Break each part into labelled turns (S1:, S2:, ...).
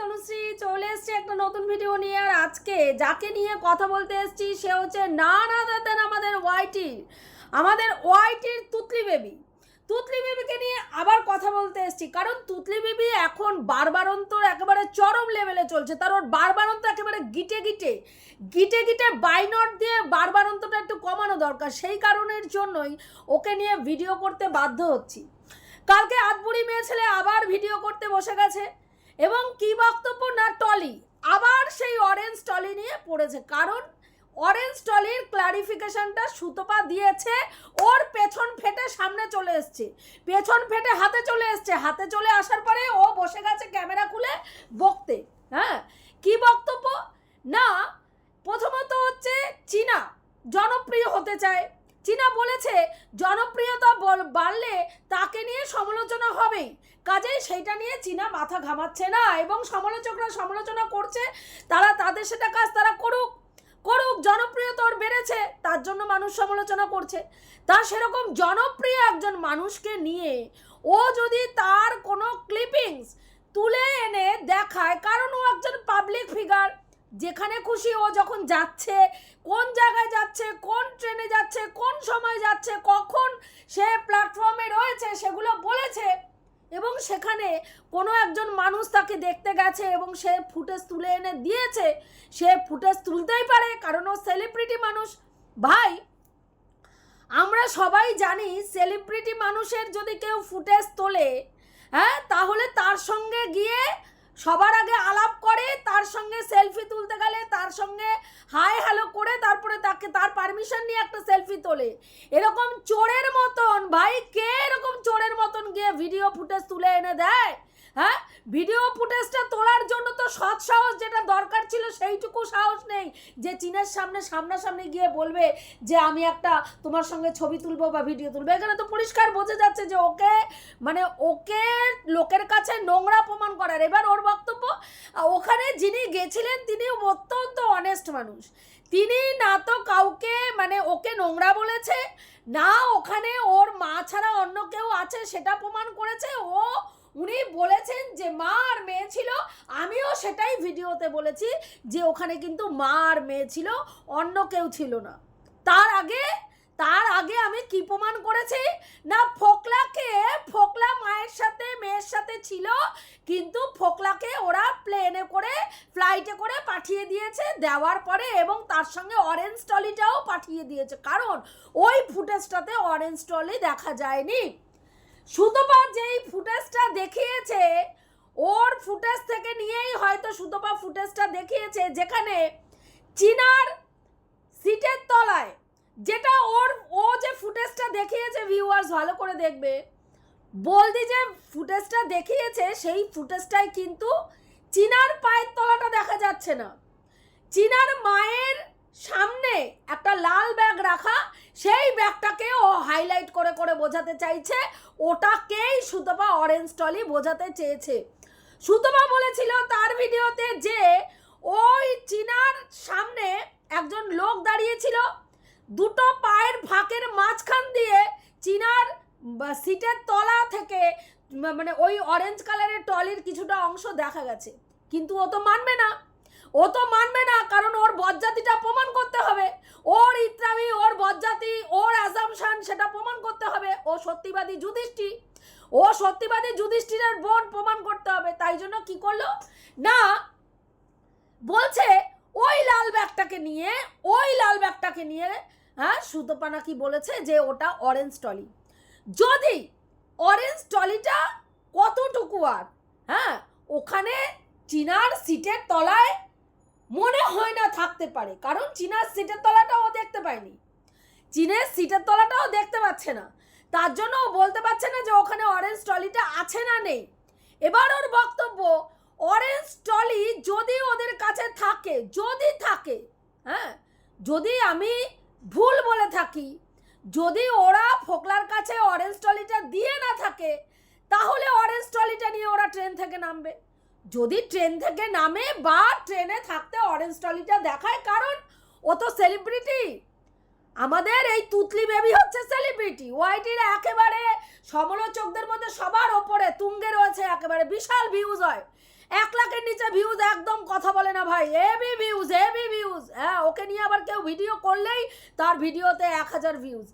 S1: তনুশ্রী চলে এসেছি একটা নতুন ভিডিও নিয়ে। আর আজকে যাকে নিয়ে কথা বলতে এসেছি, সে হচ্ছে না না দেন আমাদের ওয়াইটির আমাদের ওয়াইটির তুতলি বেবি তুতলি বেবিকে নিয়ে আবার কথা বলতে এসছি। কারণ তুতলি বেবি এখন বারবারন্তর একেবারে চরম লেভেলে চলছে। তার ওর বারবারন্ত একেবারে গিটে গিটে। গিটে গিটে বাইনট দিয়ে বারবারন্তটা একটু কমানো দরকার। সেই কারণের জন্যই ওকে নিয়ে ভিডিও করতে বাধ্য হচ্ছি। কালকে আতবুড়ি মেয়ে ছেলে আবার ভিডিও করতে বসে গেছে। এবং কি বক্তব্য না, টলি? আবার সেই অরেঞ্জ টলি নিয়ে পড়েছে। কারণ অরেঞ্জ টলির ক্লারিফিকেশনটা সুতপা দিয়েছে, ওর পেছন ফেটে সামনে চলে এসছে। পেছন ফেটে হাতে চলে এসছে। হাতে চলে আসার পরে ও বসে গেছে ক্যামেরা খুলে বকতে। হ্যাঁ? কি বক্তব্য? না, প্রথমত হচ্ছে চীনা জনপ্রিয় হতে চায়। চীনা বলেছে, জনপ্রিয়তা বাড়লে তাকে নিয়ে সমালোচনা হবেই। কাজেই সেইটা নিয়ে চীনা মাথা ঘামাচ্ছে না এবং সমালোচকরা সমালোচনা করছে, তারা তাদের সেটা কাজ তারা করুক করুক জনপ্রিয়তা ওর বেড়েছে, তার জন্য মানুষ সমালোচনা করছে। তা সেরকম জনপ্রিয় একজন মানুষকে নিয়ে ও যদি তার কোনো ক্লিপিংস তুলে এনে দেখায়, কারণ ও একজন পাবলিক ফিগার যেখানে খুশি ও যখন যাচ্ছে, কোন জায়গায় যাচ্ছে, কোন ট্রেনে যাচ্ছে, কোন সময় যাচ্ছে, কখন সে প্ল্যাটফর্মে রয়েছে, সেগুলো বলেছে এবং সেখানে কোনো একজন মানুষ তাকে দেখতে গেছে এবং সে ফুটেজ তুলে এনে দিয়েছে। সে ফুটেজ তুলতেই পারে, কারণ ও সেলিব্রিটি মানুষ। ভাই, আমরা সবাই জানি সেলিব্রিটি মানুষের যদি কেউ ফুটেজ তোলে হ্যাঁ তাহলে তার সঙ্গে গিয়ে সবার আগে আলাপ করে, তার সঙ্গে সেলফি তুলতে গেলে, তার সঙ্গে হাই হ্যালো করে, তারপরে তাকে তার পারমিশন নিয়ে একটা সেলফি তোলে। এরকম চোরের মতন, ভাই, কে এরকম চোরের মতন গিয়ে ভিডিও ফুটেজ তুলে এনে দেয়? হ্যাঁ? ভিডিও ফুটেজটা তোলার জন্য তো সৎ সাহস যেটা দরকার ছিল সেইটুকু সাহস নেই। যে চীনের সামনে সামনাসামনি গিয়ে বলবে যে আমি একটা তোমার সঙ্গে ছবি তুলবো বা ভিডিও তুলবো। এখানে তো পরিষ্কার বোঝা যাচ্ছে যে ওকে মানে ওকে লোকের কাছে নোংরা প্রমাণ করার। এবার ওর বক্তব্য, ওখানে যিনি গেছিলেন তিনি অত্যন্ত অনেস্ট মানুষ। তিনি না তো কাউকে মানে ওকে নোংরা বলেছে, না ওখানে ওর মা ছাড়া অন্য কেউ আছে সেটা প্রমাণ করেছে। ও উনি বলেছেন যে মা আর মেয়ে ছিল, আমিও সেটাই ভিডিওতে বলেছি যে ওখানে কিন্তু মা আর মেয়ে ছিল, অন্য কেউ ছিল না। তার আগে তার আগে আমি কি প্রমাণ করেছি? না, ফোকলাকে, ফোকলা মায়ের সাথে, মেয়ের সাথে ছিল, কিন্তু ফোকলাকে ওরা প্লেনে করে ফ্লাইটে করে পাঠিয়ে দিয়েছে, দেওয়ার পরে এবং তার সঙ্গে অরেঞ্জ টলিটাও পাঠিয়ে দিয়েছে। কারণ ওই ফুটেজটাতে অরেঞ্জ টলি দেখা যায়নি। সুতপা যেই ফুটেজটা দেখিয়েছে, ওর ফুটেজ থেকে নিয়েই হয়তো সুতপা ফুটেজটা দেখিয়েছে, যেখানে চীনার সিটের তলায় যেটা ওর, ও যে ফুটেজটা দেখিয়েছে ভিউয়ার্স ভালো করে দেখবে। বলদি যে ফুটেজটা দেখিয়েছে, সেই ফুটেজটাই কিন্তু চীনার পায়ের তলাটা দেখা যাচ্ছে না। চীনার মায়ের সামনে একটা লাল ব্যাগ রাখা। সেই ব্যাগটাকে ও হাইলাইট করে করে বোঝাতে চাইছে। ওটাকেই সুতপা অরেঞ্জ টলি বোঝাতে চেয়েছে। সুতপা বলেছিল তার ভিডিওতে যে, ওই চীনার সামনে একজন লোক দাঁড়িয়েছিল। দুটো পায়ের ফাঁকের মাঝখান দিয়ে চিনার সিটের তলা থেকে মানে ওই অরেঞ্জ কালারের টলির কিছুটা অংশ দেখা গেছে। কিন্তু ও তো মানবে না। ও তো মানবে না, কারণ ওর বজ্জাতিটা প্রমাণ করতে হবে। ওর ইত্রামি ওর বজ্জাতি ওর অ্যাজামশন সেটা প্রমাণ করতে হবে। ও সত্যিবাদী যুধিষ্ঠি। ও সত্যিবাদী যুধিষ্ঠিরের বোন প্রমাণ করতে হবে। তাই জন্য কি করল? না, বলছে, ওই লাল ব্যাগটাকে নিয়ে, ওই লাল ব্যাগটাকে নিয়ে হ্যাঁ সুতপানা কি বলেছে যে ওটা অরেঞ্জ টলি যদি অরেঞ্জ টলিটা কতটুকু আর হ্যাঁ ওখানে চীনার সিটের তলায় মনে হয় না থাকতে পারে, কারণ চীনার সিটের তলাটাও দেখতে পায়নি চীনের সিটের তলাটাও দেখতে পাচ্ছে না। তার জন্য ও বলতে পারছে না যে ওখানে অরেঞ্জ টলিটা আছে না নেই। এবার ওর বক্তব্য অরেঞ্জ টলি যদি ওদের কাছে থাকে, যদি থাকে হ্যাঁ যদি আমি ভুল বলে থাকি, যদি ওরা ফোকলার কাছে অরেঞ্জ টলিটা দিয়ে না থাকে, তাহলে অরেঞ্জ টলিটা নিয়ে ওরা ট্রেন থেকে নামবে। যদি ট্রেন থেকে নামে বা ট্রেনে থাকতে অরেঞ্জ টলিটা দেখায়, কারণ ও তো সেলিব্রিটি আমাদের এই তুতলি বেবি হচ্ছে সেলিব্রিটি ওয়াইটির একেবারে সমালোচকদের মধ্যে সবার ওপরে তুঙ্গে রয়েছে একেবারে, বিশাল ভিউজ হয়। এক লাখের নিচে ভিউজ একদম কথা বলে না ভাই। হেভি ভিউজ হেভি ভিউজ হ্যাঁ ওকে নিয়ে আবার কেউ ভিডিও করলেই তার ভিডিওতে এক হাজার ভিউজ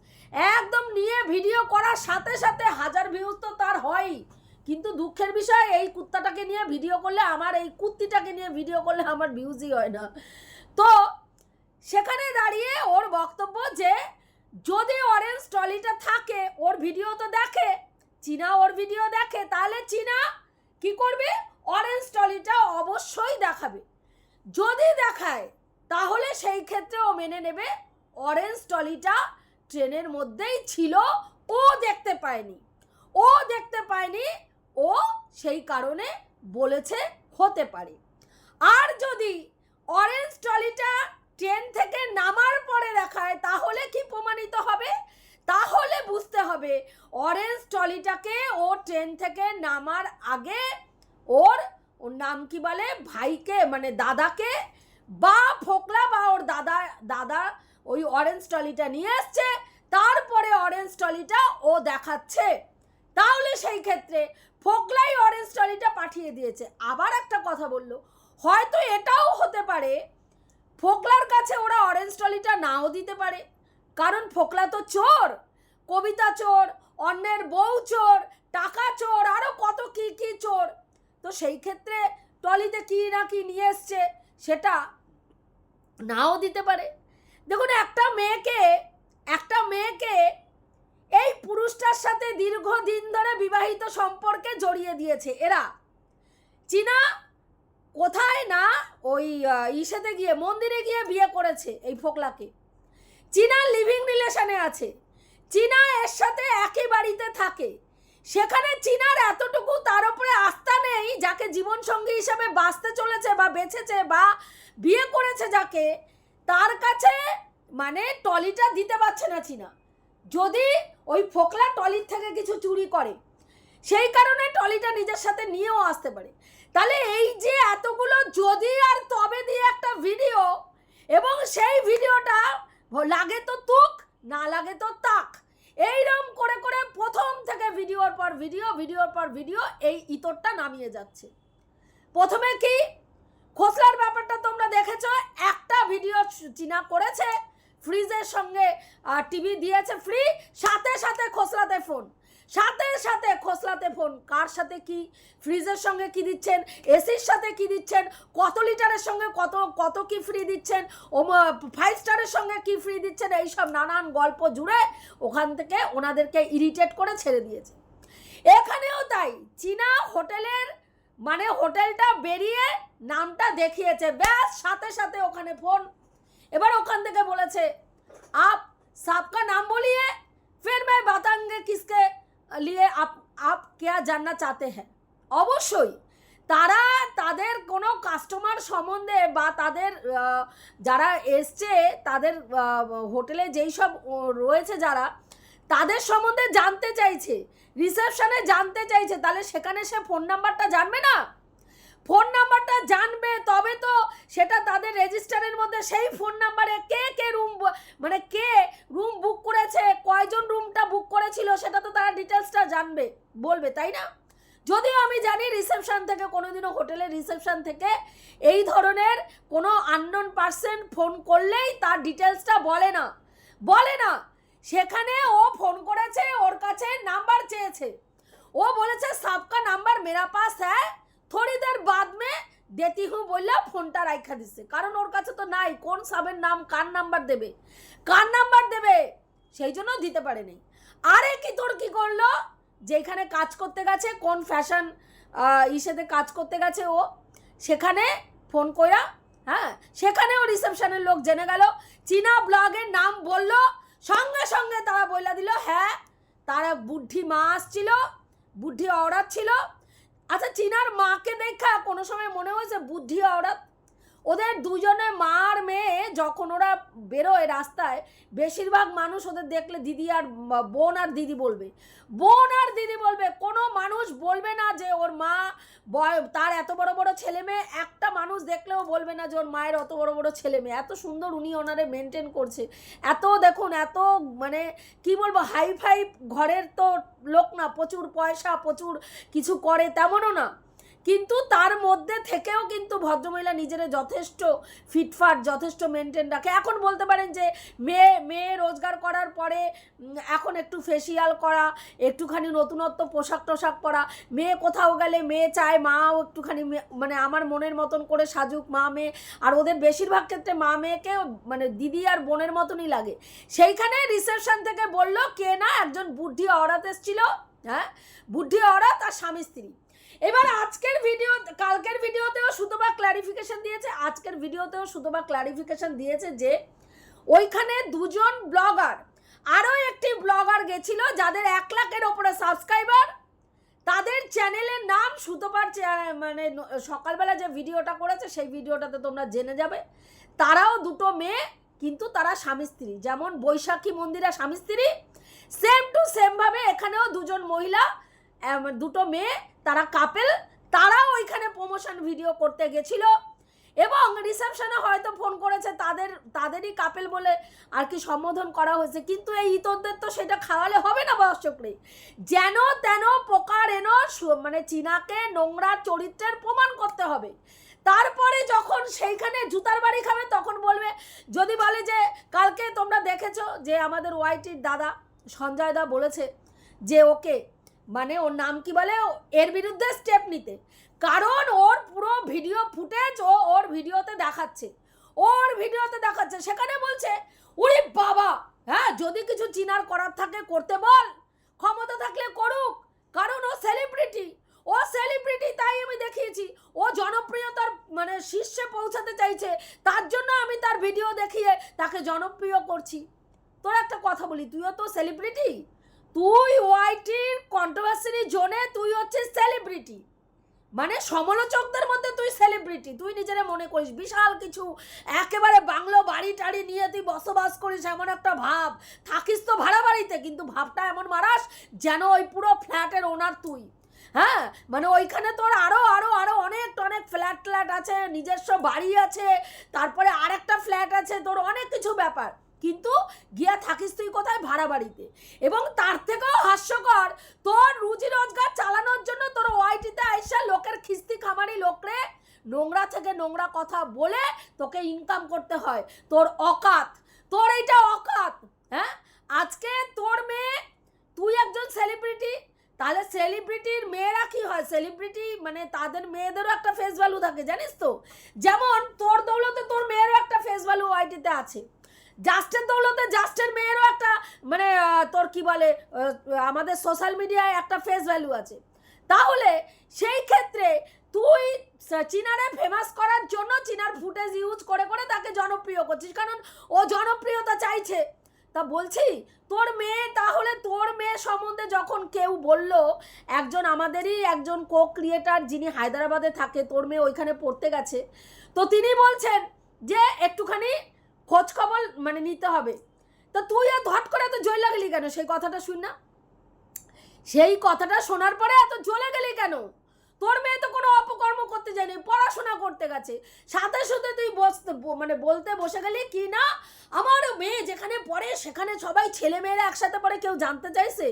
S1: একদম নিয়ে ভিডিও করার সাথে সাথে হাজার ভিউজ তো তার হয়ই। কিন্তু দুঃখের বিষয়, এই কুত্তাটাকে নিয়ে ভিডিও করলে আমার, এই কুত্তিটাকে নিয়ে ভিডিও করলে আমার ভিউজই হয় না। তো সেখানে দাঁড়িয়ে ওর বক্তব্য যে, যদি অরেঞ্জ ট্রলিটা থাকে, ওর ভিডিও তো দেখে, চীনা ওর ভিডিও দেখে, তাহলে চীনা কি করবে? অরেঞ্জ ট্রলিটা অবশ্যই দেখাবে। যদি দেখায়, তাহলে সেই ক্ষেত্রে ও মেনে নেবে অরেঞ্জ ট্রলিটা ট্রেনের মধ্যেই ছিল, ও দেখতে পায়নি। ও দেখতে পায়নি ও সেই কারণে বলেছে হতে পারে। আর যদি অরেঞ্জ ট্রলিটা ট্রেন থেকে নামার পরে দেখায়, তাহলে কি প্রমাণিত হবে? তাহলে বুঝতে হবে অরেঞ্জ ট্রলিটাকে ও ট্রেন থেকে নামার আগে ওর ওর নাম কি বলে? ভাইকে মানে দাদাকে বা ফোকলা বা ওর দাদা দাদা ওই অরেঞ্জ ট্রলিটা নিয়ে এসছে তারপরে অরেঞ্জ ট্রলিটা ও দেখাচ্ছে। তাহলে সেই ক্ষেত্রে ফোকলাই অরেঞ্জ টলিটা পাঠিয়ে দিয়েছে। আবার একটা কথা বলল, হয়তো এটাও হতে পারে, ফোকলার কাছে ওরা অরেঞ্জ ট্রলিটা নাও দিতে পারে। কারণ ফোকলা তো চোর, কবিতা চোর, অন্যের বউ চোর, টাকা চোর আরও কত কি কি চোর। তো সেই ক্ষেত্রে ট্রলিতে কি না কি নিয়ে এসছে, সেটা নাও দিতে পারে। দেখুন, একটা মেয়েকে একটা মেয়েকে এই পুরুষটার সাথে দীর্ঘদিন ধরে বিবাহিত সম্পর্কে জড়িয়ে দিয়েছে। এরা। চীনা, কোথায় না ওই ইসেতে গিয়ে, মন্দিরে গিয়ে বিয়ে করেছে এই ফোকলাকে। চীনা লিভিং রিলেশনে আছে। চীনা এর সাথে একই বাড়িতে থাকে। সেখানে চীনার এতটুকু তার উপরে আস্থা নেই, যাকে জীবনসঙ্গী হিসাবে বাঁচতে চলেছে বা বেঁচেছে বা বিয়ে করেছে যাকে, তার কাছে মানে টলিটা দিতে পারছে না চীনা। যদি ওই ফোকলা টলির থেকে কিছু চুরি করে। সেই কারণে টলিটা নিজের সাথে নিয়েও আসতে পারে। তাহলে এই যে এতগুলো যদি আর তবে দিয়ে একটা ভিডিও, এবং সেই ভিডিওটা লাগে তো তুক, না লাগে তো তাক। এইরকম করে করে প্রথম থেকে ভিডিওর পর ভিডিও, ভিডিওর পর ভিডিও এই ইতরটা নামিয়ে যাচ্ছে। প্রথমে কি? খোসলার ব্যাপারটা তোমরা দেখেছ, একটা ভিডিও চীনা করেছে ফ্রিজের সঙ্গে টিভি দিয়েছে ফ্রি সাথে সাথে খোসলাতে ফোন সাথে সাথে খোসলাতে ফোন কার সাথে কি? ফ্রিজের সঙ্গে কি দিচ্ছেন? এসির সাথে কি দিচ্ছেন? কত লিটারের সঙ্গে কত কত কি ফ্রি দিচ্ছেন? ও ফাইভ স্টারের সঙ্গে কি ফ্রি দিচ্ছেন? এইসব নানান গল্প জুড়ে ওখান থেকে ওনাদেরকে ইরিটেট করে ছেড়ে দিয়েছে। এখানেও তাই, চীনা হোটেলের মানে হোটেলটা বেরিয়ে নামটা দেখিয়েছে। ব্যাস, সাথে সাথে ওখানে ফোন এবার ওখান থেকে বলেছে আপ সাবকা নাম বলিয়ে फिर मैं बताऊंगे किसके लिए आप आप क्या जानना चाहते हैं অবশ্যই তারা তাদের কোনো কাস্টমার সম্বন্ধে বা তাদের আহ, যারা এসছে তাদের আহ, হোটেলে যেই সব ও, রয়েছে যারা তাদের সম্বন্ধে জানতে চাইছে রিসেপশনে জানতে চাইছে তাহলে সেখানে সে ফোন নাম্বারটা জানবে না ফোন নাম্বারটা জানবে, তবে তো সেটা তাদের রেজিস্টারের মধ্যে সেই ফোন নাম্বারে কে কে রুম মানে কে রুম বুক করেছে, কয়জন রুমটা বুক করেছিল, সেটা তো তারা ডিটেলসটা জানবে, বলবে, তাই না? যদিও আমি জানি রিসেপশন থেকে, কোনোদিনও হোটেলের রিসেপশন থেকে এই ধরনের কোনো আননোন পার্সন ফোন করলেই তার ডিটেলসটা বলে না। বলে না। সেখানে ও ফোন করেছে, ওর কাছে নাম্বার চেয়েছে। ও বলেছে, সাবকা নাম্বার মেরা পাস হ্যাঁ থোড়ি দের বাদ মে দেতি হুঁ বললে ফোনটা রাইখা দিচ্ছে কারণ ওর কাছে তো নাই কোন সাবের নাম কার নাম্বার দেবে কার নাম্বার দেবে সেই জন্য দিতে পারেনি আরে কি তোর কি করল যেখানে কাজ করতে গেছে কোন ফ্যাশন ইসেতে কাজ করতে গেছে ও সেখানে ফোন কইরা হ্যাঁ সেখানেও রিসেপশনের লোক জেনে গেল চীনা ব্লগের নাম বলল সঙ্গে সঙ্গে তারা বইলা দিল হ্যাঁ তারা বুদ্ধি মা আসছিল বুদ্ধি অওরাত ছিল আচ্ছা চীনার মাকে দেখা কোনো সময় মনে হয়েছে বুদ্ধি অওরাত ওদের দুজনে মা আর মেয়ে যখন ওরা বেরোয় রাস্তায়, বেশিরভাগ মানুষ ওদের দেখলে দিদি আর বোন আর দিদি বলবে। বোন আর দিদি বলবে, কোনো মানুষ বলবে না যে ওর মা তার এত বড় বড় ছেলে মেয়ে, একটা মানুষ দেখলেও বলবে না যে ওর মায়ের অত বড় বড় ছেলে মেয়ে। এত সুন্দর উনি ওনারে মেনটেন করছে। এত দেখুন, এত মানে কি বলব হাই ফাই ঘরের তো লোক না, প্রচুর পয়সা, প্রচুর কিছু করে, তেমনও না। কিন্তু তার মধ্যে থেকেও কিন্তু ভদ্রমহিলা নিজেরা যথেষ্ট ফিটফাট, যথেষ্ট মেনটেন রাখে। এখন বলতে পারেন যে মেয়ে মেয়ে রোজগার করার পরে এখন একটু ফেসিয়াল করা, একটুখানি নতুনত্ব পোশাক টোশাক পরা, মেয়ে কোথাও গেলে মেয়ে চায় মাও একটুখানি মানে আমার মনের মতন করে সাজুক, মা মেয়ে, আর ওদের বেশিরভাগ ক্ষেত্রে মা মেয়েকে মানে দিদি আর বোনের মতনই লাগে। সেইখানে রিসেপশন থেকে বলল, কে না একজন বুদ্ধি অরাত এসছিল হ্যাঁ? বুদ্ধি অরাত আর স্বামী স্ত্রী। এবার আজকের ভিডিও কালকের ভিডিওতেও সুতবা ক্লারিফিকেশন দিয়েছে, আজকের ভিডিওতেও সুতবা ক্লারিফিকেশন দিয়েছে যে ওইখানে দুজন ব্লগার আরও একটি ব্লগার গেছিল যাদের এক লাখের ওপরে সাবস্ক্রাইবার তাদের চ্যানেলের নাম সুতোপার মানে সকালবেলা যে ভিডিওটা করেছে, সেই ভিডিওটাতে তোমরা জেনে যাবে। তারাও দুটো মেয়ে, কিন্তু তারা স্বামী স্ত্রী। যেমন বৈশাখী মন্দিরা স্বামী স্ত্রী সেম টু সেমভাবে এখানেও দুজন মহিলা দুটো মেয়ে তারা কাপেল তারাও ওইখানে প্রমোশন ভিডিও করতে গেছিল এবং রিসেপশনে হয়তো ফোন করেছে তাদের, তাদেরই কাপেল বলে আর কি সম্বোধন করা হয়েছে। কিন্তু এই ইতরদের তো সেটা খাওয়ালে হবে না দর্শকরে যেন তেন পোকার এনো মানে চীনাকে নোংরা চরিত্রের প্রমাণ করতে হবে। তারপরে যখন সেইখানে জুতার বাড়ি খাবে তখন বলবে, যদি বলে যে, কালকে তোমরা দেখেছ যে আমাদের ওয়াইটির দাদা সঞ্জয় দা বলেছে যে ওকে মানে ওর নাম কি বলে? এর বিরুদ্ধে স্টেপ নিতে। কারণ ওর পুরো ভিডিও ফুটেজ ও ওর ভিডিওতে দেখাচ্ছে। ওর ভিডিওতে দেখাচ্ছে। সেখানে বলছে ওরে বাবা! হ্যাঁ যদি কিছু চিনার করার থাকে করতে বল। ক্ষমতা থাকলে করুক। কারণ ও সেলিব্রিটি ও সেলিব্রিটি তাই আমি দেখিয়েছি। ও জনপ্রিয়তার মানে শীর্ষে পৌঁছাতে চাইছে। তার জন্য আমি তার ভিডিও দেখিয়ে তাকে জনপ্রিয় করছি। তোর একটা কথা বলি, তুইও তো সেলিব্রিটি তুই ওয়াইটির কন্ট্রোভার্সির জোনে তুই হচ্ছিস সেলিব্রিটি মানে সমালোচকদের মধ্যে তুই সেলিব্রিটি তুই নিজেরা মনে করিস। বিশাল কিছু, একেবারে বাংলো বাড়ি টাড়ি নিয়ে তুই বসবাস করিস এমন একটা ভাব। থাকিস তো ভাড়া বাড়িতে, কিন্তু ভাবটা এমন মারাস যেন ওই পুরো ফ্ল্যাটের ওনার তুই। হ্যাঁ? মানে ওইখানে তোর আরও আরও আরও অনেক অনেক ফ্ল্যাট ফ্ল্যাট আছে, নিজস্ব বাড়ি আছে, তারপরে আরেকটা ফ্ল্যাট আছে, তোর অনেক কিছু ব্যাপার। কিন্তু গিয়া থাকিস তুই কোথায় ভাড়া বাড়িতে এবং তার থেকেও হাস্যকর, তোর রুজি রোজগার চালানোর জন্য তোর ওয়াইটিতে আইসা লোকের খিস্তি খামারি লোকরে নোংরা থেকে নোংরা কথা বলে তোকে ইনকাম করতে হয়। তোর অকাত, তোর এইটা অকাত হ্যাঁ? আজকে তোর মেয়ে, তুই একজন সেলিব্রিটি তাহলে সেলিব্রিটির মেয়েরা কি হয়? সেলিব্রিটি মানে তাদের মেয়েদেরও একটা ফেস ভ্যালু থাকে, জানিস তো? যেমন তোর দৌলতে তোর মেয়েরও একটা ফেস ভ্যালু ওয়াইটিতে আছে। জাস্টের দৌলতে জাস্টের মেয়েরও একটা মানে তোর কি বলে আমাদের সোশ্যাল মিডিয়ায় একটা ফেস ভ্যালু আছে। তাহলে সেই ক্ষেত্রে তুই চীনারে ফেমাস করার জন্য চীনার ফুটেজ ইউজ করে করে তাকে জনপ্রিয় করছিস। কারণ ও জনপ্রিয়তা চাইছে। তা বলছি, তোর মেয়ে, তাহলে তোর মেয়ে সম্বন্ধে যখন কেউ বলল, একজন আমাদেরই একজন কো ক্রিয়েটার যিনি হায়দ্রাবাদে থাকে, তোর মেয়ে ওইখানে পড়তে গেছে। তো তিনি বলছেন যে, একটুখানি খোঁজ খবর মানে নিতে হবে। তা তুই এত হট করে এত জয় লাগলি কেন? সেই কথাটা শুন না। সেই কথাটা শোনার পরে এত জ্বলে গেলি কেন? তোর মেয়ে তো কোনো অপকর্ম করতে যায়নি পড়াশোনা করতে গেছে। সাথে সাথে তুই বসতে মানে বলতে বসে গেলি কি না? আমার মেয়ে যেখানে পড়ে, সেখানে সবাই ছেলে মেয়েরা একসাথে পড়ে কেউ জানতে চাইছে?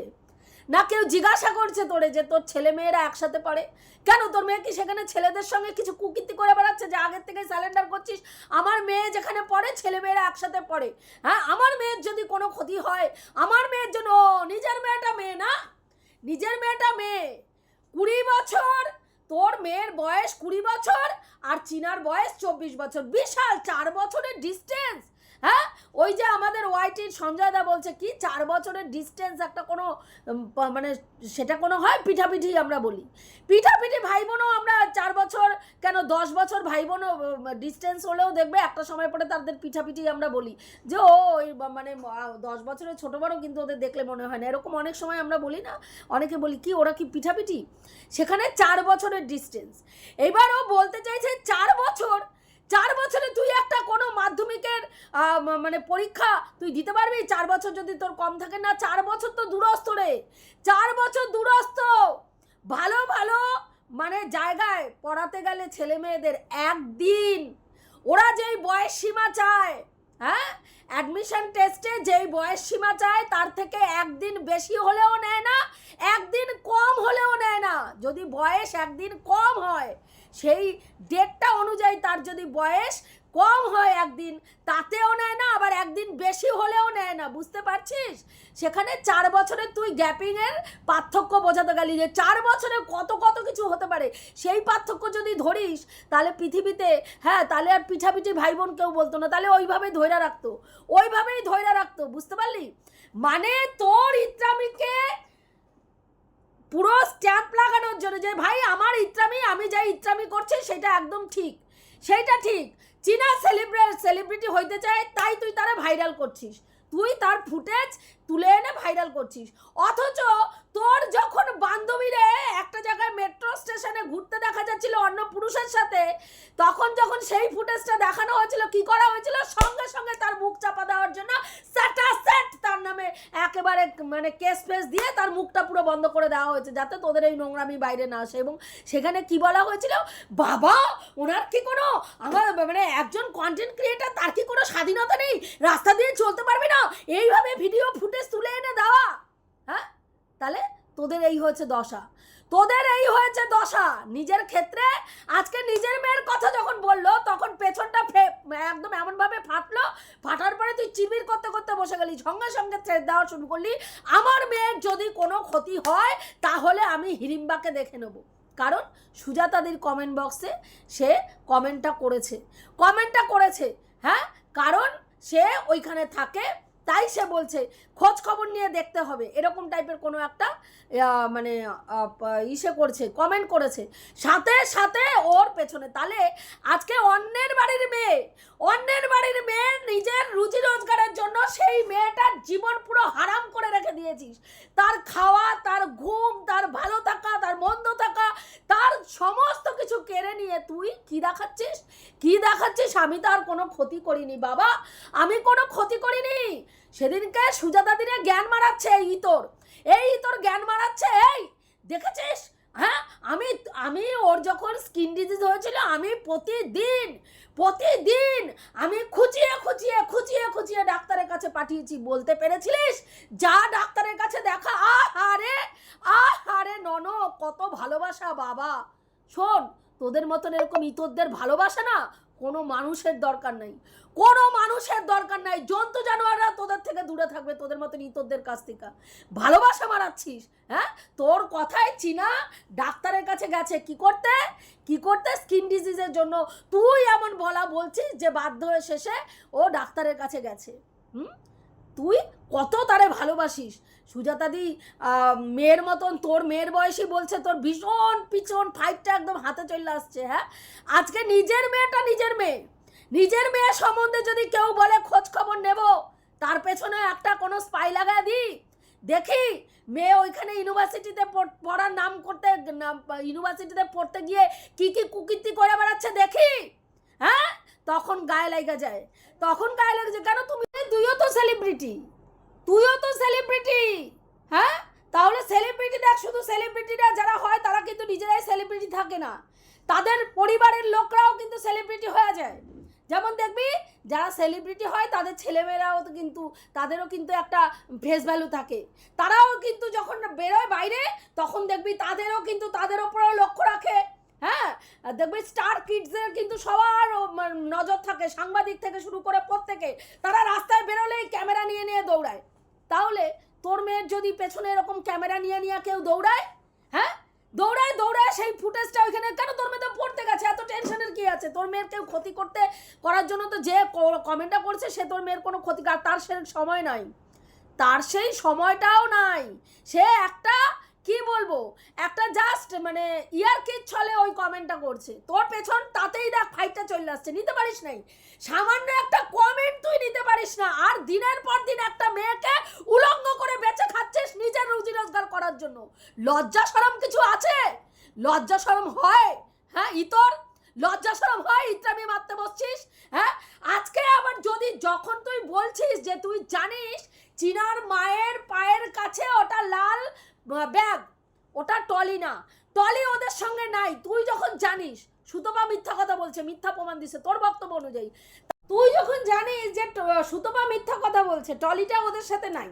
S1: না কেউ জিজ্ঞাসা করছে তোরে যে তোর ছেলে মেয়েরা একসাথে পড়ে। কেন? তোর মেয়ে কি সেখানে ছেলেদের সঙ্গে কিছু কুকীর্তি করে বেড়াচ্ছে যে আগের থেকে স্যালেন্ডার করছিস? আমার মেয়ে যেখানে পড়ে ছেলে মেয়েরা একসাথে পড়ে। হ্যাঁ আমার মেয়ের যদি কোনো ক্ষতি হয় আমার মেয়ের জন্য ও, নিজের মেয়েটা মেয়ে না। নিজের মেয়েটা মেয়ে। কুড়ি বছর তোর মেয়ের বয়স কুড়ি বছর আর চিনার বয়স চব্বিশ বছর। বিশাল চার বছরের ডিস্টেন্স হ্যাঁ? ওই যে আমাদের ওয়াইটির সঞ্জয় দা বলছে, কি? চার বছরের ডিস্টেন্স একটা কোনো মানে সেটা কোনো হয়? পিঠাপিঠি আমরা বলি। পিঠাপিঠি ভাই বোনও আমরা চার বছর, কেন দশ বছর ভাই বোনও ডিস্টেন্স হলেও দেখবে, একটা সময় পরে তাদের পিঠাপিঠি আমরা বলি। যে, ও, ওই মানে দশ বছরের ছোটো বড় কিন্তু ওদের দেখলে মনে হয় না। এরকম অনেক সময় আমরা বলি না? অনেকে বলি, কি, ওরা কি পিঠাপিঠি? সেখানে চার বছরের ডিস্টেন্স এবার ও বলতে চাইছে, চার বছর চার বছরে তুই একটা কোনো মাধ্যমিকের মানে পরীক্ষা তুই দিতে পারবি? চার বছর যদি তোর কম থাকে না, চার বছর তো দূরস্থ রে। চার বছর দূরস্থ ভালো ভালো মানে জায়গায় পড়াতে গেলে ছেলে মেয়েদের একদিন। ওরা যেই বয়স সীমা চায় হ্যাঁ? অ্যাডমিশন টেস্টে যেই বয়স সীমা চায়, তার থেকে একদিন বেশি হলেও নেয় না, একদিন কম হলেও নেয় না। যদি বয়স একদিন কম হয় সেই ডেটটা অনুযায়ী তার যদি বয়স কম হয় একদিন, তাতেও নেয় না, আবার একদিন বেশি হলেও নেয় না, বুঝতে পারছিস? সেখানে চার বছরের তুই গ্যাপিংয়ের পার্থক্য বোঝাতে গেলি যে চার বছরে কত কত কিছু হতে পারে। সেই পার্থক্য যদি ধরিস, তাহলে পৃথিবীতে হ্যাঁ তাহলে আর পিঠাপিঠি ভাই বোন কেউ বলতো না, তাহলে ওইভাবেই ধৈর্য রাখতো। ওইভাবেই ধৈর্য রাখতো, বুঝতে পারলি? মানে তোর ইত্রামিকে পুরো স্ট্যাম্প লাগানোর জন্য যে, ভাই, আমার ইত্রামি আমি যা ইত্রামি করছি, সেটা একদম ঠিক। সেইটা ঠিক। চীনা সেলিব্রে সেলিব্রিটি হইতে চায়, তাই তুই তারা ভাইরাল করছিস। তুই তার ফুটেজ তুলে এনে ভাইরাল করছিস। অথচ তোর যখন বান্ধবীরে একটা জায়গায় মেট্রো স্টেশনে ঘুরতে দেখা যাচ্ছিল অন্য পুরুষের সাথে, তখন যখন সেই ফুটেজটা দেখানো হয়েছিল, কি করা হয়েছিল? সঙ্গে সঙ্গে তার মুখ চাপা দেওয়ার জন্য নামে একেবারে মানে কেস ফেস দিয়ে তার মুখটা পুরো বন্ধ করে দেওয়া হয়েছে যাতে তোদের এই নোংরামি বাইরে না আসে। এবং সেখানে কি বলা হয়েছিল? বাবা, ওনার কি কোনো, আমার মানে একজন কন্টেন্ট ক্রিয়েটার তার কি কোনো স্বাধীনতা নেই? রাস্তা দিয়ে চলতে পারবে না? এইভাবে ভিডিও ফুটেজ তুলে এনে দেওয়া। হ্যাঁ? তাহলে তোদের এই হচ্ছে দশা। তোদের এই হয়েছে দশা। নিজের ক্ষেত্রে আজকে নিজের মেয়ের কথা যখন বলল, তখন পেছনটা একদম এমনভাবে ফাটলো। ফাটার পরে তুই চিবির করতে করতে বসে গেলি, সঙ্গে সঙ্গে থ্রেড দেওয়া শুরু করলি। আমার মেয়ের যদি কোনো ক্ষতি হয়, তাহলে আমি হিরিম্বাকে দেখে নেব। কারণ সুজাতাদির কমেন্ট বক্সে সে কমেন্টটা করেছে। কমেন্টটা করেছে হ্যাঁ? কারণ সে ওইখানে থাকে তাই সে বলছে, খোঁজ খবর নিয়ে দেখতে হবে। এরকম টাইপের কোনো একটা মানে ইসে করছে কমেন্ট করেছে। সাথে সাথে ওর পেছনে, তাহলে আজকে অন্যের বাড়ির মেয়ে, অন্যের বাড়ির মেয়ে নিজের রুজি রোজগারের জন্য সেই মেয়েটার জীবন পুরো হারাম করে রেখে দিয়েছিস। তার খাওয়া, তার ঘুম, তার ভালো থাকা, তার মন্দ থাকা, তার সমস্ত কিছু কেড়ে নিয়ে তুই কি দেখাচ্ছিস? কি দেখাচ্ছিস? আমি তার কোনো ক্ষতি করিনি, বাবা। আমি কোনো ক্ষতি করিনি। সেদিনকে সুজাতা দিনে জ্ঞান মারাচ্ছে এই ইতর। এই ইতর জ্ঞান মারাচ্ছে এই। দেখেছিস? হ্যাঁ? আমি আমি ওর যখন স্কিন ডিজিজ হয়েছিল, আমি প্রতিদিন প্রতিদিন আমি খুঁচিয়ে খুঁচিয়ে খুঁচিয়ে খুঁচিয়ে ডাক্তারের কাছে পাঠিয়েছি। বলতে পেরেছিলিস? যা ডাক্তারের কাছে দেখা, আহারে আহারে নন কত ভালোবাসা বাবা। শোন, তোদের মতন এরকম ইতরদের ভালোবাসা না কোনো মানুষের দরকার নাই। কোনো মানুষের দরকার নাই। জন্তু জানোয়াররা তোদের থেকে দূরে থাকবে, তোদের মতন ইতরদের কাছ থেকে। ভালোবাসা মারাচ্ছিস হ্যাঁ? তোর কথায় চিনা ডাক্তারের কাছে গেছে। কি করতে? কি করতে? স্কিন ডিজিজের জন্য। তুই এমন বলা বলছিস যে বাধ্য হয়ে শেষে ও ডাক্তারের কাছে গেছে। হুম? তুই কত তারে ভালোবাসিস? সুজাতাদি মেয়ের মতন, তোর মেয়ের বয়সী বলছে, তোর ভীষণ পিছন ফাইটটা একদম হাতে চলে আসছে হ্যাঁ? আজকে নিজের মেয়েটা নিজের মেয়ে। নিজের মেয়ে সম্বন্ধে যদি কেউ বলে, খোঁজ খবর নেব। তার পেছনে একটা কোনো স্পাই লাগা দিই দেখি, মেয়ে ওইখানে ইউনিভার্সিটিতে পড়- পড়ার নাম করতে ইউনিভার্সিটিতে পড়তে গিয়ে কি কি কুকীর্তি করে বেড়াচ্ছে, দেখি হ্যাঁ? তখন গায়ে লাগা যায়। তখন গায়ে লেগে কেন তুমি তুইও তো সেলিব্রিটি তুইও তো সেলিব্রিটি হ্যাঁ? তাহলে সেলিব্রিটি দেখ, শুধু সেলিব্রিটিরা যারা হয়, তারা কিন্তু নিজেরাই সেলিব্রিটি থাকে না। তাদের পরিবারের লোকরাও কিন্তু সেলিব্রিটি হয়ে যায়। যেমন দেখবি, যারা সেলিব্রিটি হয়, তাদের ছেলেমেয়েরাও তো কিন্তু, তাদেরও কিন্তু একটা ফেস ভ্যালু থাকে। তারাও কিন্তু যখন বেরোয় বাইরে, তখন দেখবি তাদেরও কিন্তু তাদের ওপরেও লক্ষ্য রাখে। হ্যাঁ? দেখবে স্টার কিডসের কিন্তু সবার নজর থাকে, সাংবাদিক থেকে শুরু করে প্রত্যেকে। তারা রাস্তায় বেরোলেই ক্যামেরা নিয়ে নিয়ে দৌড়ায়। তাহলে তোর মেয়ের যদি পেছনে এরকম ক্যামেরা নিয়ে নিয়ে কেউ দৌড়ায় হ্যাঁ? দৌড়ায় দৌড়ায় সেই ফুটেজটা ওইখানে, কেন তোর মেয়ে তো পড়তে গেছে? এত টেনশনের কি আছে? তোর মেয়ের কেউ ক্ষতি করতে, করার জন্য তো যে কমেন্টটা করছে, সে তোর মেয়ের কোনো ক্ষতি তার সে সময় নাই। তার সেই সময়টাও নাই। সে একটা কি বলব? একটা জাস্ট মানে ইয়ার কিট ছলে ওই কমেন্টটা করছে। তোর পেছন তাতেই দেখ ফাইটটা চলে আসছে, নিতে পারিস নাই। সামান্য একটা কমেন্ট তুই নিতে পারিস না, আর দিনের পর দিন একটা মেয়েকে উলঙ্গ করে বেঁচে খাচ্ছিস নিজের রুজি রোজগার করার জন্য। লজ্জা সরম কিছু আছে? লজ্জা সরম হয়? হ্যাঁ ইতর? লজ্জা সরম হয়? ইত্রামি মারতে বসছিস? হ্যাঁ? আজকে আবার যদি যখন তুই বলছিস যে তুই জানিস, চিনার মায়ের পায়ের কাছে ওটা লাল ব্যাগ, ওটা টলি না। টলি ওদের সঙ্গে নাই, তুই যখন জানিস, সুতপা মিথ্যা কথা বলছে, মিথ্যা প্রমাণ দিছে, তোর বক্তব্য অনুযায়ী। তুই যখন জানিস যে সুতপা মিথ্যা কথা বলছে টলিটা ওদের সাথে নাই।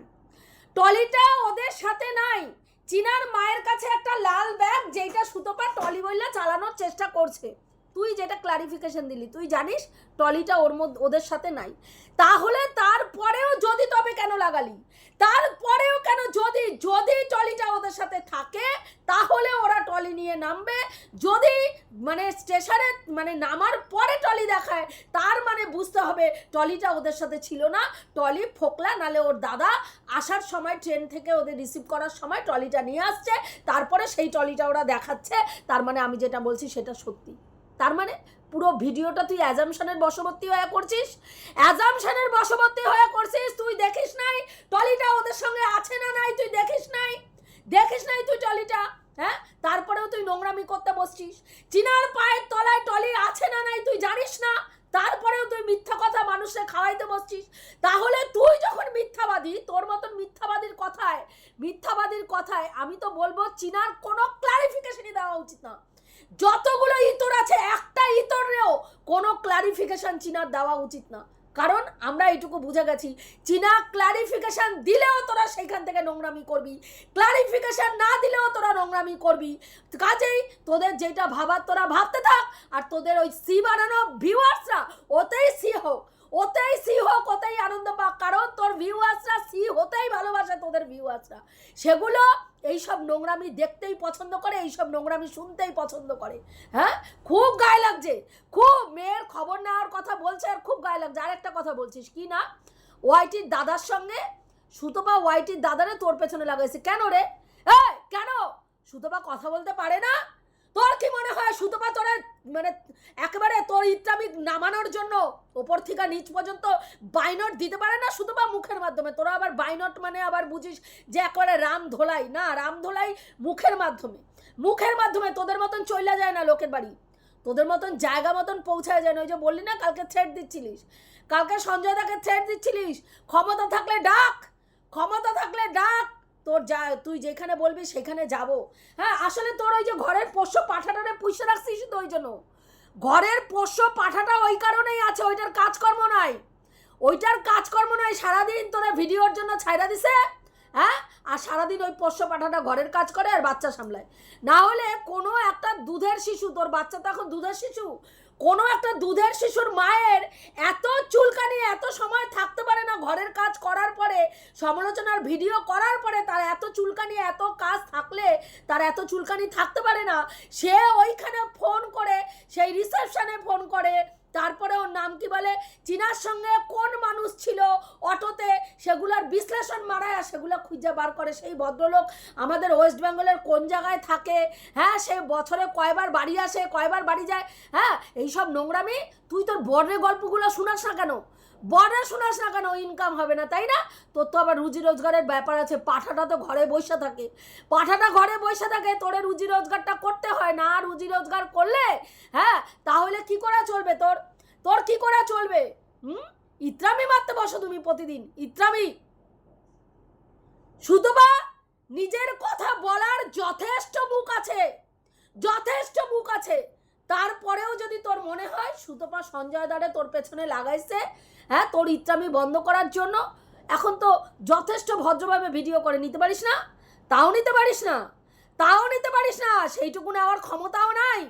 S1: টলিটা ওদের সাথে নাই। চিনার মায়ের কাছে একটা লাল ব্যাগ যেটা সুতপা টলি বললে চালানোর চেষ্টা করছে। তুই যেটা ক্লারিফিকেশন দিলি, তুই জানিস টলিটা ওর মধ্যে, ওদের সাথে নাই। তাহলে তারপরেও যদি তবে কেন লাগালি? তারপরেও কেন যদি যদি টলিটা ওদের সাথে থাকে, তাহলে ওরা টলি নিয়ে নামবে। যদি মানে স্টেশনে মানে নামার পরে টলি দেখায়, তার মানে বুঝতে হবে টলিটা ওদের সাথে ছিল না। টলি ফোকলা, নালে ওর দাদা আসার সময়, ট্রেন থেকে ওদের রিসিভ করার সময় টলিটা নিয়ে আসছে। তারপরে সেই টলিটা ওরা দেখাচ্ছে। তার মানে আমি যেটা বলছি সেটা সত্যি। তার মানে পুরো ভিডিওটা তুই অ্যাজামশনের বশবর্তী হয়ে করছিস? অ্যাজামশনের বশবর্তী হয়ে করছিস, তুই দেখিস নাই টলিটা ওদের সঙ্গে আছে না নাই, তুই দেখিস নাই? দেখিস নাই তুই টলিটা? হ্যাঁ? তারপরেও তুই নোংরামি করতে বসছিস। চিনার পায়ের তলায় টলি আছে না নাই তুই জানিস না? তারপরেও তুই মিথ্যা কথা মানুষকে খাওয়াইতে বসছিস। তাহলে তুই যখন মিথ্যাবাদী, তোর মতন মিথ্যাবাদীর কথায় মিথ্যাবাদীর কথায় আমি তো বলব, চিনার কোনো ক্লারিফিকেশনই দেওয়া উচিত না। যতগুলো ইতর আছে, একটা ইতরেও কোনো ক্লারিফিকেশন চিনার দেওয়া উচিত না। কারণ আমরা এটুকু বুঝে গেছি, চীনা ক্লারিফিকেশন দিলেও তোরা সেইখান থেকে নোংরামি করবি। ক্লারিফিকেশন না দিলেও তোরা নোংরামি করবি। কাজেই তোদের যেটা ভাবার তোরা ভাবতে থাক, আর তোদের ওই সি বানানো ভিউয়ার্সরা ওতেই সি হোক। ওতেই সি হোক, ওতেই আনন্দ পাক। কারণ তোর ভিউয়ার্সরা সি হতেই ভালোবাসে তোদের ভিউয়ার্সরা সেগুলো এইসব নোংরামি দেখতেই পছন্দ করে, এইসব নোংরামি শুনতেই পছন্দ করে। হ্যাঁ? খুব গায়ে লাগছে। খুব মেয়ের খবর নেওয়ার কথা বলছে আর খুব গায়ে লাগছে। আরেকটা কথা বলছিস, কি না? ওয়াইটির দাদার সঙ্গে সুতপা ওয়াইটির দাদারে তোর পেছনে লাগাইছে। কেন রে? এই, কেন? সুতপা কথা বলতে পারে না? তোর কি মনে হয় সুতপা তোরে মানে একেবারে তোর ইত্রামি নামানোর জন্য ওপর থেকে নিচ পর্যন্ত বাইনট দিতে পারে না সুতপা মুখের মাধ্যমে? তোরা আবার বাইনট মানে আবার বুঝিস যে একেবারে রাম ধোলাই। না, রাম ধোলাই মুখের মাধ্যমে। মুখের মাধ্যমে তোদের মতন চইলা যায় না লোকের বাড়ি। তোদের মতন জায়গা মতন পৌঁছায় যায় না। ওই যে বললি না, কালকে থ্রেট দিচ্ছিলিস। কালকে সঞ্জয় দাকে থ্রেট দিচ্ছিলিস। ক্ষমতা থাকলে ডাক। ক্ষমতা থাকলে ডাক। তোর যা, তুই যেখানে বলবি সেখানে যাব। হ্যাঁ আসলে তোর ওই যে ঘরের পোষ্য পাঠাটারে পুষে রাখছিস তো ওই জন্য। ঘরের পোষ্য পাঠাটা ওই কারণেই আছে, ওইটার কাজকর্ম নাই। ওইটার কাজকর্ম নাই, সারাদিন তোরা ভিডিওর জন্য ছাইরা দিছে হ্যাঁ? আর সারাদিন ওই পোষ্য পাঠাটা ঘরের কাজ করে আর বাচ্চা সামলায়। না হলে কোনো একটা দুধের শিশু, তোর বাচ্চা তো এখন দুধের শিশু কোনো একটা দুধের শিশুর মায়ের এত চুলকানি, এত সময় থাকতে পারে না ঘরের কাজ করার পরে, সমালোচনার ভিডিও করার পরে তার এত চুলকানি, এত কাজ থাকলে তার এত চুলকানি থাকতে পারে না, সে ওইখানে ফোন করে, সেই রিসেপশানে ফোন করে তারপরে ওর নাম কি বলে? চীনার সঙ্গে কোন মানুষ ছিল? অটোতে সেগুলোর বিশ্লেষণ মারায় আর সেগুলো খুঁজে বার করে। সেই ভদ্রলোক আমাদের ওয়েস্ট বেঙ্গলের কোন জায়গায় থাকে? হ্যাঁ সে বছরে কয়বার বাড়ি আসে, কয়বার বাড়ি যায়? হ্যাঁ এইসব নোংরামি তুই তোর বর্ণের গল্পগুলো শোনাস না কেন? বরে শোনাস না কেন? ইনকাম হবে না, তাই না? তোর তো আবার রুজি রোজগারের ব্যাপার আছে, পাঠাটা তো ঘরে বসে থাকে। পাঠাটা ঘরে বসে থাকে, তোরে রুজি রোজগারটা করতে হয় না। রুজি রোজগার করলে হ্যাঁ তাহলে কি করা চলবে তোর? তোর কি করা চলবে? হুম? ইত্রামি মারতে বসো তুমি প্রতিদিন, ইত্রামি। শুধু বা নিজের কথা বলার যথেষ্ট মুখ আছে, যথেষ্ট মুখ আছে। তারপরেও যদি তোর মনে হয়, সুতপা সঞ্জয় দারে তোর পেছনে লাগাইছে হ্যাঁ তোর ইচ্ছামি বন্ধ করার জন্য এখন তো যথেষ্ট ভদ্রভাবে ভিডিও করে, নিতে পারিস না? তাও নিতে পারিস না? তাও নিতে পারিস না? সেইটুকু নেওয়ার ক্ষমতাও নাই।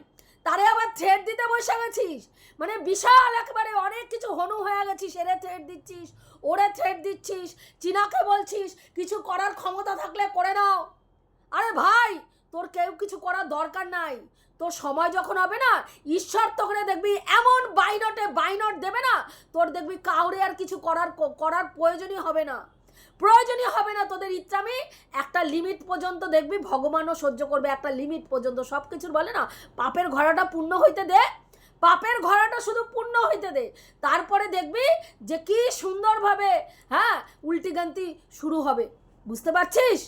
S1: তারে আবার থ্রেড দিতে বসে গেছিস? মানে বিশাল একেবারে অনেক কিছু হনু হয়ে গেছিস, এরে থ্রেড দিচ্ছিস, ওরে থ্রেড দিচ্ছিস, চীনাকে বলছিস, কিছু করার ক্ষমতা থাকলে করে নাও। আরে ভাই, তোর কেউ কিছু করার দরকার নাই। তোর সময় যখন হবে না, ঈশ্বর তখন দেখবি এমন বাইনটে বাইনট দেবে না, তোর দেখবি কাউরে আর কিছু করার করার প্রয়োজনই হবে না। প্রয়োজনই হবে না তোদের ইচ্ছামি, একটা লিমিট পর্যন্ত দেখবি ভগবানও সহ্য করবে, একটা লিমিট পর্যন্ত। সব কিছুর বলে না, পাপের ঘোড়াটা পূর্ণ হইতে দে, পাপের ঘোড়াটা শুধু পূর্ণ হইতে দে। তারপরে দেখবি যে কি সুন্দরভাবে হ্যাঁ উল্টিগান্তি শুরু হবে। বুঝতে পারছিস?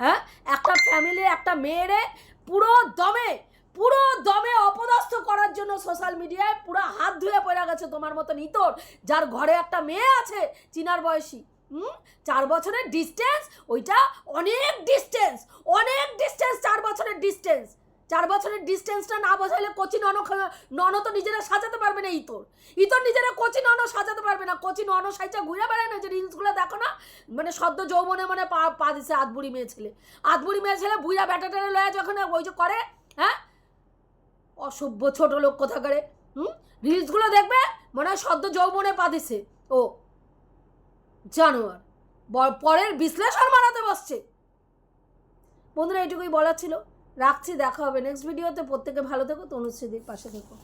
S1: হ্যাঁ একটা ফ্যামিলি একটা মেয়েরে পুরো দমে সোশ্যাল মিডিয়ায় পুরো হাত ধুয়ে পড়ে গেছে তোমার মতন ইতর, যার ঘরে একটা মেয়ে আছে, চিনার বয়সী। হুম? চার বছরের ডিস্টেন্স ওইটা অনেক ডিস্টেন্স অনেক ডিস্টেন্স চার বছরের ডিস্টেন্স চার বছরের ডিস্টেন্সটা না বোঝাইলে কচি নন নন তো নিজেরা সাজাতে পারবে না ইতর। ইতর নিজেরা কচি নন সাজাতে পারবে না। কচি নন সাইজা ঘুরে বেড়ায় না, যে রিলসগুলো দেখো না? মানে সদ্য যৌবনে মানে পা পা দিছে আধবুড়ি মেয়ে ছেলে। আধবুড়ি মেয়ে ছেলে বুড়া ব্যাটাটারে লয়া যখন ওই যে করে হ্যাঁ? অসভ্য ছোট লোক কোথাকারে, হুম? রিলসগুলো দেখবে, মনে হয় সদ্য যৌবনে পা দিছে ও, জানোয়ার পরের বিশ্লেষণ মানাতে বসছে। বন্ধুরা এটুকুই বলার ছিল। রাখছি, দেখা হবে নেক্সট ভিডিওতে প্রত্যেকে ভালো থেকো, তনুশ্রীদির পাশে থেকো।